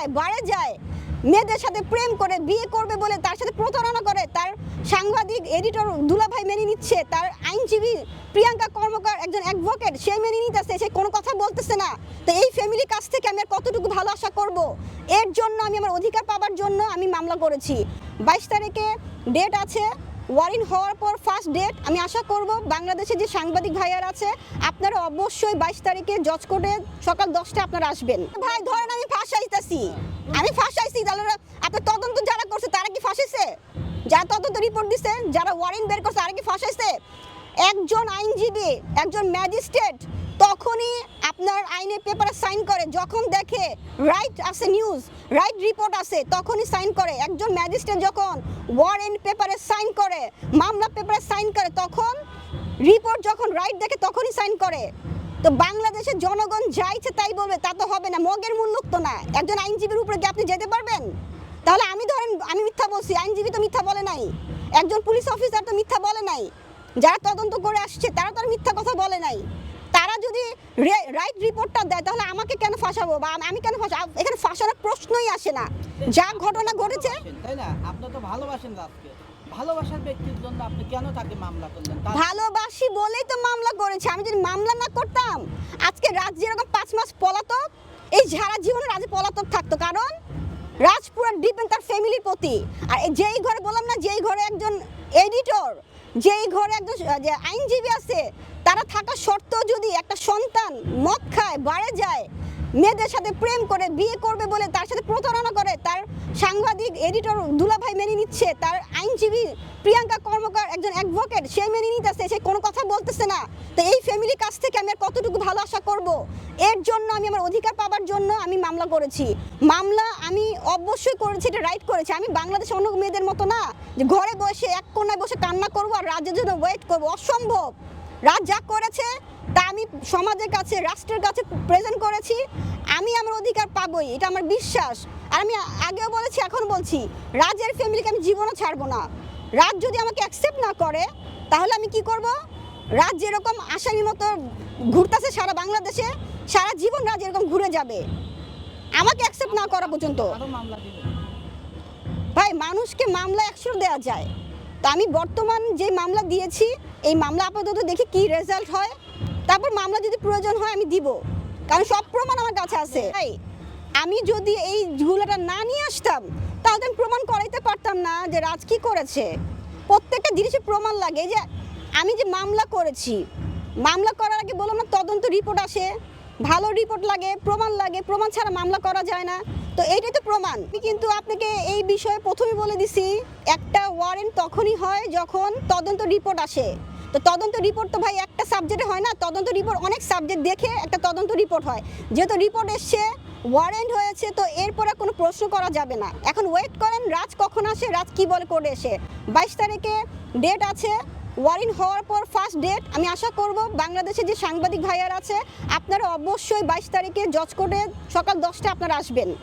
খায় বাড়ে যায়, মেয়েদের সাথে প্রেম করে, বিয়ে করবে বলে তার সাথে প্রতারণা করে, তার সাংবাদিক, এডিটর দুলাভাই মেনে নিচ্ছে, তার আইনজীবী প্রিয়াঙ্কা কর্মকার একজন অ্যাডভোকেট সে মেনে নিতেছে, সে কোনো কথা বলতেছে না। তো এই ফ্যামিলির কাছ থেকে আমি আর কতটুকু ভালো আশা করব? এর জন্য আমি আমার অধিকার পাবার জন্য আমি মামলা করেছি। বাইশ তারিখে ডেট আছে ওয়ারিন হওয়ার পর ফার্স্ট ডেট আমি আশা করব বাংলাদেশে যে সাংবাদিক ভাইয়ার আছে, আপনারা অবশ্যই বাইশ তারিখে জজ সকাল দশটা আপনারা আসবেন। ভাই, ধরেন আমি ফাঁসাইতেছি আমি ফাঁসাইছি তাহলে আপনার তদন্ত যারা করছে, তারা কি ফাঁসেছে যারা তদন্ত রিপোর্ট দিছে, যারা ওয়ারিন বের করছে, তারা কি ফাঁসাইছে একজন আইনজীবী, একজন ম্যাজিস্ট্রেট, তখনই আপনার আইনের পেপারে সাইন করে, যখন দেখে রাইট আছে নিউজ রাইট রিপোর্ট আছে, তখনই সাইন করে। একজন ম্যাজিস্ট্রেট যখন ওয়ারেন্ট পেপারে সাইন করে, মামলা পেপারে সাইন করে, তখন রিপোর্ট যখন রাইট দেখে, তখনই সাইন করে। তো বাংলাদেশের জনগণ যাইছে তাই বলবে, তা তো হবে না, মগের মূল্য তো না। একজন আইনজীবীর উপরে কি আপনি যেতে পারবেন? তাহলে আমি ধরেন, আমি মিথ্যা বলছি, আইনজীবী তো মিথ্যা বলে নাই। একজন পুলিশ অফিসার তো মিথ্যা বলে নাই। যারা তদন্ত করে আসছে, তারা তো আর মিথ্যা কথা বলে নাই। তারা যদি রাইট রিপোর্টটা দেয় তাহলে আমাকে কেন ফাঁসাবো? বা আমি- কেন ফাঁসাবো এখানে ফাঁসানোর প্রশ্নই আসে না। যা ঘটনা ঘটেছে তাই না? আপনি তো ভালোবাসেন রাজকে। ভালোবাসার ব্যক্তির জন্য আপনি কেন তাকে মামলা করলেন? ভালোবাসি বলেই তো মামলা করেছে। আমি যদি মামলা না করতাম আজকে রাজ যেরকম পাঁচ মাস পলাতক এই সারা জীবনে রাজে পলাতক থাকতো। কারণ রাজ পুরো ডিপেন্ড তার ফ্যামিলির প্রতি। আর যেই ঘরে বললাম না যেই ঘরে একজন এডিটর যেই ঘরে একজন যে আইনজীবী আছে তারা থাকা সত্ত্বেও যদি একটা সন্তান মদ খায়, বাড়ে যায়, মেয়েদের সাথে প্রেম করে, বিয়ে করবে বলে তার সাথে প্রতারণা করে, তার সাংবাদিক, এডিটর দুলাভাই মেনে নিচ্ছে, তার আইনজীবী প্রিয়াঙ্কা কর্মকার একজন অ্যাডভোকেট সে মেনে নিতেছে, সে কোনো কথা বলতেছে না। তো এই ফ্যামিলির কাছ থেকে আমি আর কতটুকু ভালো আশা করব? এর জন্য আমি আমার অধিকার পাবার জন্য আমি মামলা করেছি। মামলা আমি অবশ্যই করেছি, এটা রাইট করেছি। আমি বাংলাদেশে অন্য মেয়েদের মতো না, যে ঘরে বসে এক কোনায় বসে কান্না করব আর রাজ্যের জন্য ওয়েট করব। অসম্ভব। রাজ যা করেছে তা আমি সমাজের কাছে রাষ্ট্রের কাছে প্রেজেন্ট করেছি আমি আমার অধিকার পাবই এটা আমার বিশ্বাস। আর আমি আগেও বলেছি এখন বলছি রাজের ফ্যামিলিকে আমি জীবনও ছাড়বো না। রাজ যদি আমাকে অ্যাকসেপ্ট না করে তাহলে আমি কি করব? রাজ যেরকম আসামির মতো ঘুরতেছে সারা বাংলাদেশে সারা জীবন রাজ এরকম ঘুরে যাবে। আমাকে অ্যাকসেপ্ট না করা পর্যন্ত। ভাই মানুষকে মামলা একশো দেওয়া যায়। তো আমি বর্তমান যে মামলা দিয়েছি এই মামলা আপাতত দেখি কি রেজাল্ট হয়। তারপর মামলা যদি প্রয়োজন হয় আমি দিব কারণ সব প্রমাণ আমার কাছে আছে। ভাই আমি যদি এই ঝুলাটা না নিয়ে আসতাম তাহলে আমি প্রমাণ করাইতে পারতাম না যে রাজ কি করেছে। প্রত্যেকটা জিনিসের প্রমাণ লাগে যে আমি যে মামলা করেছি মামলা করার আগে বললাম না তদন্ত রিপোর্ট আসে। ভালো রিপোর্ট লাগে প্রমাণ লাগে প্রমাণ ছাড়া মামলা করা যায় না। তো এইটাই তো প্রমাণ। কিন্তু আপনাকে এই বিষয়ে প্রথমে বলে দিছি, একটা ওয়ারেন্ট তখনই হয় যখন তদন্ত রিপোর্ট আসে। তো তদন্ত রিপোর্ট তো ভাই একটা সাবজেক্টে হয় না, তদন্ত রিপোর্ট অনেক সাবজেক্ট দেখে একটা তদন্ত রিপোর্ট হয়। যেহেতু রিপোর্ট এসছে ওয়ারেন্ট হয়েছে, তো এরপরে কোনো প্রশ্ন করা যাবে না। এখন ওয়েট করেন, রাজ কখন আসে, রাজ কি বলে করে এসে। বাইশ তারিখে ডেট আছে ওয়ারিন হওয়ার পর ফার্স্ট ডেট আমি আশা করব বাংলাদেশে যে সাংবাদিক ভাইয়ার আছে, আপনারা অবশ্যই বাইশ তারিখে জজ কোর্টে সকাল দশটা আপনারা আসবেন।